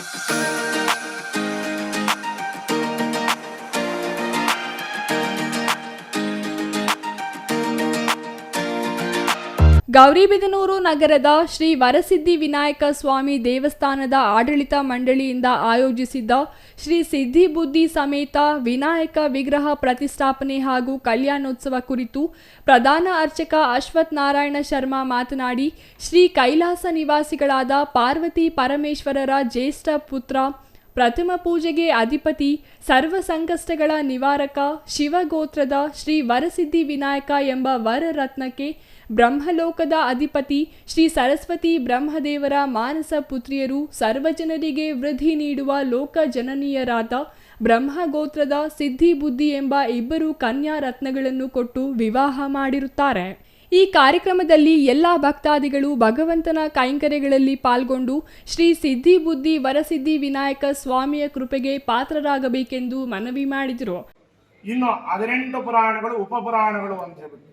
Música Gauribidanur ನಗರದ ಶ್ರೀ ವರಸಿದ್ಧಿ ವಿನಾಯಕ ಸ್ವಾಮಿ ದೇವಸ್ಥಾನದ ಆಡಳಿತ ಮಂಡಳಿಯಿಂದ ಆಯೋಜಿಸಿದ್ದ ಶ್ರೀ ಸಿದ್ಧಿ ಬುದ್ಧಿ ಸಮೇತ ವಿನಾಯಕ ವಿಗ್ರಹ ಪ್ರತಿಷ್ಠಾಪನೆ ಹಾಗೂ ಕಲ್ಯಾಣೋತ್ಸವ ಕುರಿತು ಪ್ರಧಾನ ಅರ್ಚಕ ಅಶ್ವಥ್ ನಾರಾಯಣ ಶರ್ಮಾ ಮಾತನಾಡಿ, ಶ್ರೀ ಕೈಲಾಸ ನಿವಾಸಿಗಳಾದ ಪಾರ್ವತಿ ಪರಮೇಶ್ವರರ ಜ್ಯೇಷ್ಠ ಪುತ್ರ ಪ್ರಥಮ ಪೂಜೆಗೆ ಅಧಿಪತಿ, ಸರ್ವ ಸಂಕಷ್ಟಗಳ ನಿವಾರಕ, ಶಿವಗೋತ್ರದ ಶ್ರೀ ವರಸಿದ್ಧಿ ವಿನಾಯಕ ಎಂಬ ವರರತ್ನಕ್ಕೆ ಬ್ರಹ್ಮಲೋಕದ ಅಧಿಪತಿ ಶ್ರೀ ಸರಸ್ವತಿ ಬ್ರಹ್ಮದೇವರ ಮಾನಸ ಪುತ್ರಿಯರು ಸರ್ವಜನರಿಗೆ ವೃದ್ಧಿ ನೀಡುವ ಲೋಕ ಜನನೀಯರಾದ ಬ್ರಹ್ಮಗೋತ್ರದ ಸಿದ್ಧಿ ಬುದ್ಧಿ ಎಂಬ ಇಬ್ಬರು ಕನ್ಯಾ ರತ್ನಗಳನ್ನು ಕೊಟ್ಟು ವಿವಾಹ ಮಾಡಿರುತ್ತಾರೆ. ಈ ಕಾರ್ಯಕ್ರಮದಲ್ಲಿ ಎಲ್ಲ ಭಕ್ತಾದಿಗಳು ಭಗವಂತನ ಕೈಂಕರ್ಯಗಳಲ್ಲಿ ಪಾಲ್ಗೊಂಡು ಶ್ರೀ ಸಿದ್ಧಿ ಬುದ್ಧಿ ವರಸಿದ್ಧಿ ವಿನಾಯಕ ಸ್ವಾಮಿಯ ಕೃಪೆಗೆ ಪಾತ್ರರಾಗಬೇಕೆಂದು ಮನವಿ ಮಾಡಿದರು. ಇನ್ನು ಹದಿನೆಂಟು ಪುರಾಣಗಳು, ಉಪಪುರಾಣಗಳು ಅಂತ ಹೇಳ್ಬಿಟ್ಟು.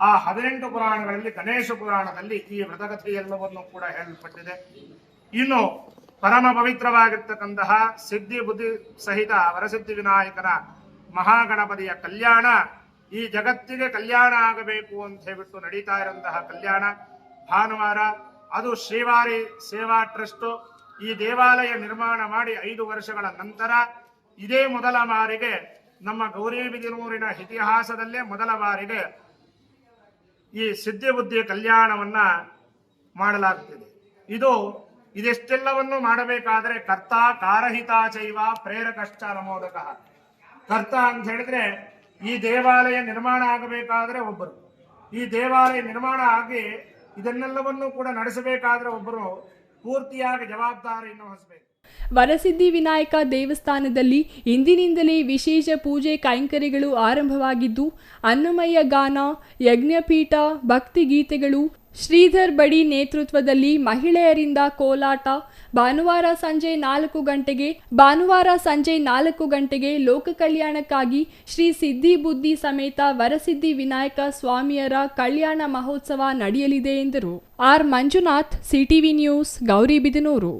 ಆ ಹದಿನೆಂಟು ಪುರಾಣಗಳಲ್ಲಿ, ಗಣೇಶ ಪುರಾಣದಲ್ಲಿ ಈ ವ್ರತಕಥೆ ಎಲ್ಲವನ್ನು ಕೂಡ ಹೇಳಲ್ಪಟ್ಟಿದೆ ಇನ್ನು ಪರಮ ಪವಿತ್ರವಾಗಿರ್ತಕ್ಕಂತಹ ಸಿದ್ಧಿ ಬುದ್ಧಿ ಸಹಿತ ವರಸಿದ್ಧಿ ವಿನಾಯಕನ ಮಹಾಗಣಪತಿಯ ಕಲ್ಯಾಣ ಈ ಜಗತ್ತಿಗೆ ಕಲ್ಯಾಣ ಆಗಬೇಕು ಅಂತ ಹೇಳ್ಬಿಟ್ಟು ನಡೀತಾ ಇರುವಂತಹ ಕಲ್ಯಾಣ. ಭಾನುವಾರ ಅದು ಶ್ರೀವಾರಿ ಸೇವಾ ಟ್ರಸ್ಟ್ ಈ ದೇವಾಲಯ ನಿರ್ಮಾಣ ಮಾಡಿ ಐದು ವರ್ಷಗಳ ನಂತರ ಇದೇ ಮೊದಲ ಬಾರಿಗೆ ನಮ್ಮ ಗೌರಿಬಿದಿನೂರಿನ ಇತಿಹಾಸದಲ್ಲೇ ಮೊದಲ ಬಾರಿಗೆ ಈ ಸಿದ್ಧಿ ಬುದ್ಧಿ ಕಲ್ಯಾಣವನ್ನ ಮಾಡಲಾಗುತ್ತಿದೆ. ಇದು ಇದೆಷ್ಟೆಲ್ಲವನ್ನು ಮಾಡಬೇಕಾದ್ರೆ ಕರ್ತ ಕಾರಹಿತ ಚೈವ ಪ್ರೇರಕಶ್ಚ ನಮೋದಕ. ಕರ್ತ ಅಂತ ಹೇಳಿದ್ರೆ ಈ ದೇವಾಲಯ ನಿರ್ಮಾಣ ಆಗಬೇಕಾದ್ರೆ ಒಬ್ಬರು. ಈ ದೇವಾಲಯ ನಿರ್ಮಾಣ ಆಗಿ ಇದನ್ನೆಲ್ಲವನ್ನೂ ಕೂಡ ನಡೆಸಬೇಕಾದ್ರೆ ಒಬ್ಬರು ಪೂರ್ತಿಯಾಗಿ ಜವಾಬ್ದಾರಿಯನ್ನು ವಹಿಸಬೇಕು. ವರಸಿದ್ಧಿ ವಿನಾಯಕ ದೇವಸ್ಥಾನದಲ್ಲಿ ಇಂದಿನಿಂದಲೇ ವಿಶೇಷ ಪೂಜೆ ಕೈಂಕರ್ಯಗಳು ಆರಂಭವಾಗಿದ್ದು, ಅನ್ನಮಯ್ಯ ಗಾನ, ಯಜ್ಞಪೀಠ ಭಕ್ತಿಗೀತೆಗಳು ಶ್ರೀಧರ್ ಬಡಿ ನೇತೃತ್ವದಲ್ಲಿ ಮಹಿಳೆಯರಿಂದ ಕೋಲಾಟ, ಭಾನುವಾರ ಸಂಜೆ ನಾಲ್ಕು ಗಂಟೆಗೆ, ಭಾನುವಾರ ಸಂಜೆ ನಾಲ್ಕು ಗಂಟೆಗೆ ಲೋಕ ಕಲ್ಯಾಣಕ್ಕಾಗಿ ಶ್ರೀ ಸಿದ್ಧಿ ಬುದ್ಧಿ ಸಮೇತ ವರಸಿದ್ಧಿ ವಿನಾಯಕ ಸ್ವಾಮಿಯರ ಕಲ್ಯಾಣ ಮಹೋತ್ಸವ ನಡೆಯಲಿದೆ ಎಂದರು. R Manjunath, CTV news Gauribidanur